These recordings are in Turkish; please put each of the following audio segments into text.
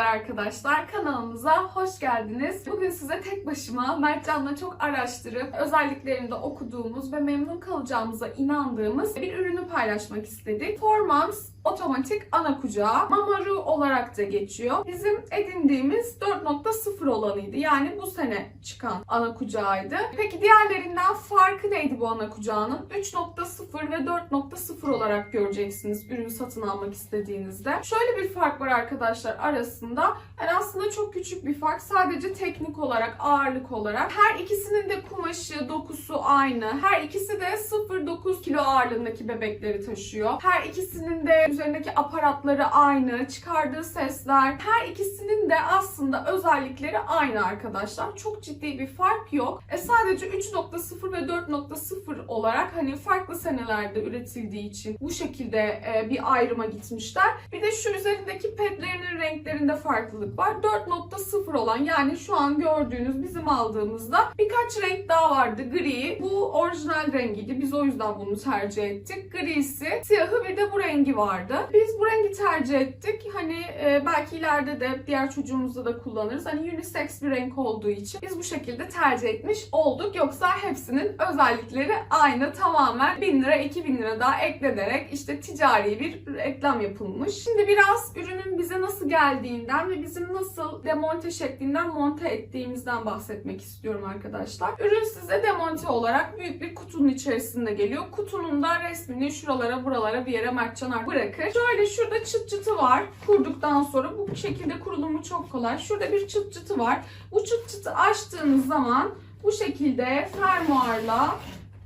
arkadaşlar. Kanalımıza hoş geldiniz. Bugün size tek başıma Mertcan'la çok araştırıp özelliklerinde okuduğumuz ve memnun kalacağımıza inandığımız bir ürünü paylaşmak istedik. Formans otomatik ana kucağı Mamaru olarak da geçiyor. Bizim edindiğimiz 4.0 olanıydı. Yani bu sene çıkan ana kucağıydı. Peki diğerlerinden farkı neydi bu ana kucağının? 3.0 ve 4.0 olarak göreceksiniz ürünü satın almak istediğinizde. Şöyle bir fark var arkadaşlar arasında. Yani aslında çok küçük bir fark. Sadece teknik olarak, ağırlık olarak. Her ikisinin de kumaşı, dokusu aynı. Her ikisi de 0.9 kilo ağırlığındaki bebekleri taşıyor. Her ikisinin de üzerindeki aparatları aynı. Çıkardığı sesler. Her ikisinin de aslında özellikleri aynı arkadaşlar. Çok ciddi bir fark yok. E sadece 3.0 ve 4.0 olarak hani farklı senelerde üretildiği için bu şekilde e, bir ayrıma gitmişler. Bir de şu üzerindeki pedlerinin renklerinde farklılık var. 4.0 olan yani şu an gördüğünüz bizim aldığımızda birkaç renk daha vardı. Gri. Bu orijinal rengiydi. Biz o yüzden bunu tercih ettik. Grisi, siyahı bir de bu rengi vardı. Biz bu rengi tercih ettik. Hani e, belki ileride de diğer çocuğumuzda da kullanırız. Hani unisex bir renk olduğu için biz bu şekilde tercih etmiş olduk. Yoksa hepsinin özellikleri aynı. Tamamen 1000 lira 2000 lira daha eklenerek işte ticari bir reklam yapılmış. Şimdi biraz ürünün bize nasıl geldiğinden ve bizim nasıl demonte şeklinden monte ettiğimizden bahsetmek istiyorum arkadaşlar. Ürün size demonte olarak büyük bir kutunun içerisinde geliyor. Kutunun da resmini şuralara buralara bir yere Mertcan bırakır. Şöyle şurada çıt çıtı var. Kurduktan sonra bu şekilde kurulumu çok kolay. Şurada bir çıt çıtı var. Bu çıt çıtı açtığınız zaman bu şekilde fermuarla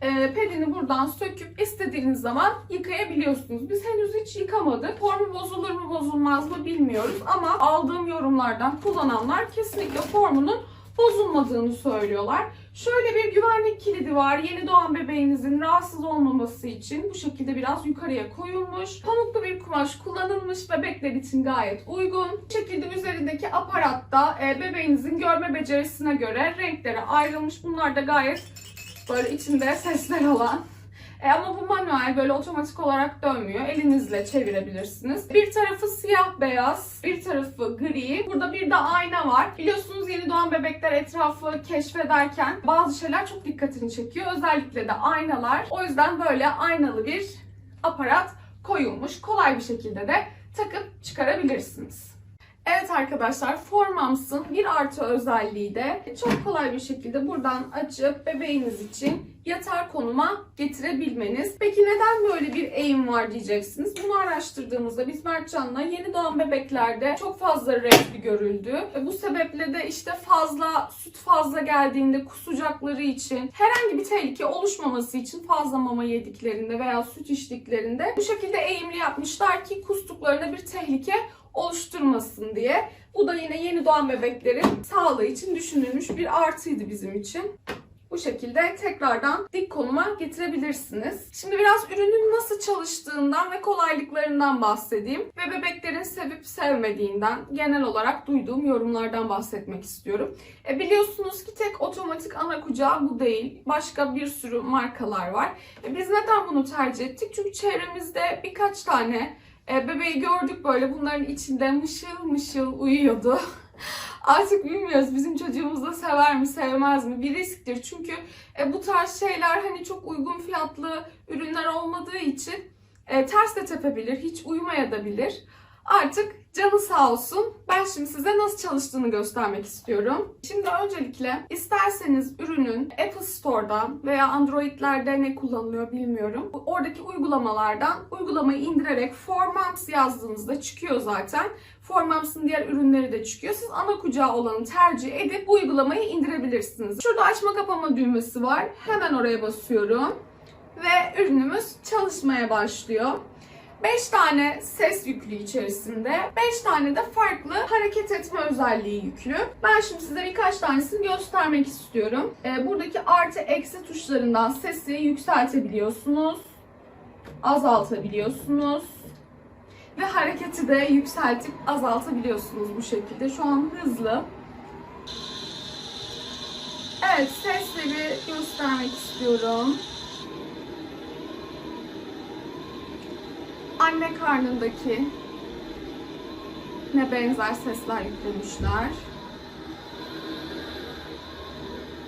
e, pedini buradan söküp istediğiniz zaman yıkayabiliyorsunuz. Biz henüz hiç yıkamadık. Formu bozulur mu bozulmaz mı bilmiyoruz ama aldığım yorumlardan kullananlar kesinlikle formunun bozulmadığını söylüyorlar. Şöyle bir güvenlik kilidi var. Yeni doğan bebeğinizin rahatsız olmaması için bu şekilde biraz yukarıya koyulmuş. Pamuklu bir kumaş kullanılmış. Bebekler için gayet uygun. Bu şekilde üzerindeki aparatta e, bebeğinizin görme becerisine göre renklere ayrılmış. Bunlar da gayet böyle içinde sesler olan e ama bu manuel böyle otomatik olarak dönmüyor. Elinizle çevirebilirsiniz. Bir tarafı siyah beyaz, bir tarafı gri. Burada bir de ayna var. Biliyorsunuz yeni doğan bebekler etrafı keşfederken bazı şeyler çok dikkatini çekiyor. Özellikle de aynalar. O yüzden böyle aynalı bir aparat koyulmuş. Kolay bir şekilde de takıp çıkarabilirsiniz. Evet arkadaşlar Formams'ın bir artı özelliği de çok kolay bir şekilde buradan açıp bebeğiniz için yatar konuma getirebilmeniz. Peki neden böyle bir eğim var diyeceksiniz. Bunu araştırdığımızda biz Mertcan'la yeni doğan bebeklerde çok fazla renkli görüldü. Ve bu sebeple de işte fazla süt fazla geldiğinde kusacakları için herhangi bir tehlike oluşmaması için fazla mama yediklerinde veya süt içtiklerinde bu şekilde eğimli yapmışlar ki kustuklarında bir tehlike oluşturmasın diye. Bu da yine yeni doğan bebeklerin sağlığı için düşünülmüş bir artıydı bizim için. Bu şekilde tekrardan dik konuma getirebilirsiniz. Şimdi biraz ürünün nasıl çalıştığından ve kolaylıklarından bahsedeyim. Ve bebeklerin sevip sevmediğinden genel olarak duyduğum yorumlardan bahsetmek istiyorum. E biliyorsunuz ki tek otomatik ana kucağı bu değil. Başka bir sürü markalar var. E biz neden bunu tercih ettik? Çünkü çevremizde birkaç tane e, bebeği gördük böyle bunların içinde mışıl mışıl uyuyordu. Artık bilmiyoruz bizim çocuğumuz da sever mi sevmez mi bir risktir. Çünkü e, bu tarz şeyler hani çok uygun fiyatlı ürünler olmadığı için e, ters de tepebilir, hiç uyumayabilir. Artık canı sağ olsun. Ben şimdi size nasıl çalıştığını göstermek istiyorum. Şimdi öncelikle isterseniz ürünün Apple Store'dan veya Android'lerde ne kullanılıyor bilmiyorum. Oradaki uygulamalardan uygulamayı indirerek Formams yazdığınızda çıkıyor zaten. Formams'ın diğer ürünleri de çıkıyor. Siz ana kucağı olanı tercih edip bu uygulamayı indirebilirsiniz. Şurada açma kapama düğmesi var. Hemen oraya basıyorum. Ve ürünümüz çalışmaya başlıyor. 5 tane ses yüklü içerisinde, 5 tane de farklı hareket etme özelliği yüklü. Ben şimdi size birkaç tanesini göstermek istiyorum. Ee, buradaki artı eksi tuşlarından sesi yükseltebiliyorsunuz, azaltabiliyorsunuz ve hareketi de yükseltip azaltabiliyorsunuz bu şekilde. Şu an hızlı. Evet, sesleri göstermek istiyorum. Anne karnındaki ne benzer sesler yüklemişler.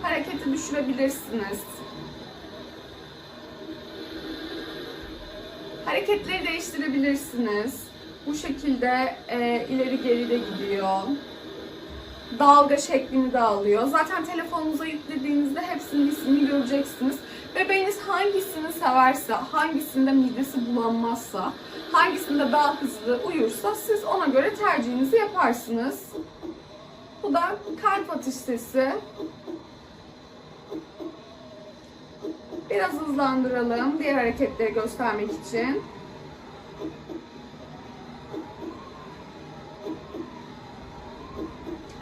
Hareketi düşürebilirsiniz. Hareketleri değiştirebilirsiniz. Bu şekilde e, ileri geri de gidiyor. Dalga şeklini de alıyor. Zaten telefonunuza yüklediğinizde hepsinin ismini göreceksiniz. Bebeğiniz hangisini severse, hangisinde midesi bulanmazsa, hangisinde daha hızlı uyursa siz ona göre tercihinizi yaparsınız. Bu da kalp atış sesi. Biraz hızlandıralım diğer hareketleri göstermek için.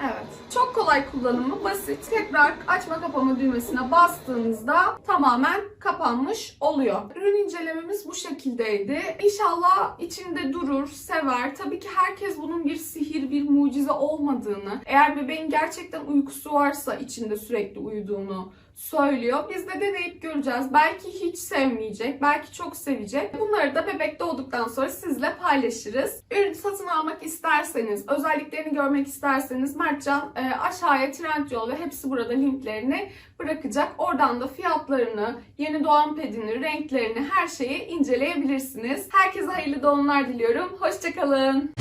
Evet. Çok kolay kullanımı, basit. Tekrar açma kapama düğmesine bastığınızda tamamen kapanmış oluyor. Ürün incelememiz bu şekildeydi. İnşallah içinde durur, sever. Tabii ki herkes bunun bir sihir, bir mucize olmadığını, eğer bebeğin gerçekten uykusu varsa içinde sürekli uyuduğunu söylüyor. Biz de deneyip göreceğiz. Belki hiç sevmeyecek, belki çok sevecek. Bunları da bebek doğduktan sonra sizle paylaşırız. Ürün satın almak isterseniz, özelliklerini görmek isterseniz Mertcan e, aşağıya Trendyol ve hepsi burada linklerini bırakacak. Oradan da fiyatlarını, yeni doğan pedini, renklerini, her şeyi inceleyebilirsiniz. Herkese hayırlı doğumlar diliyorum. Hoşçakalın.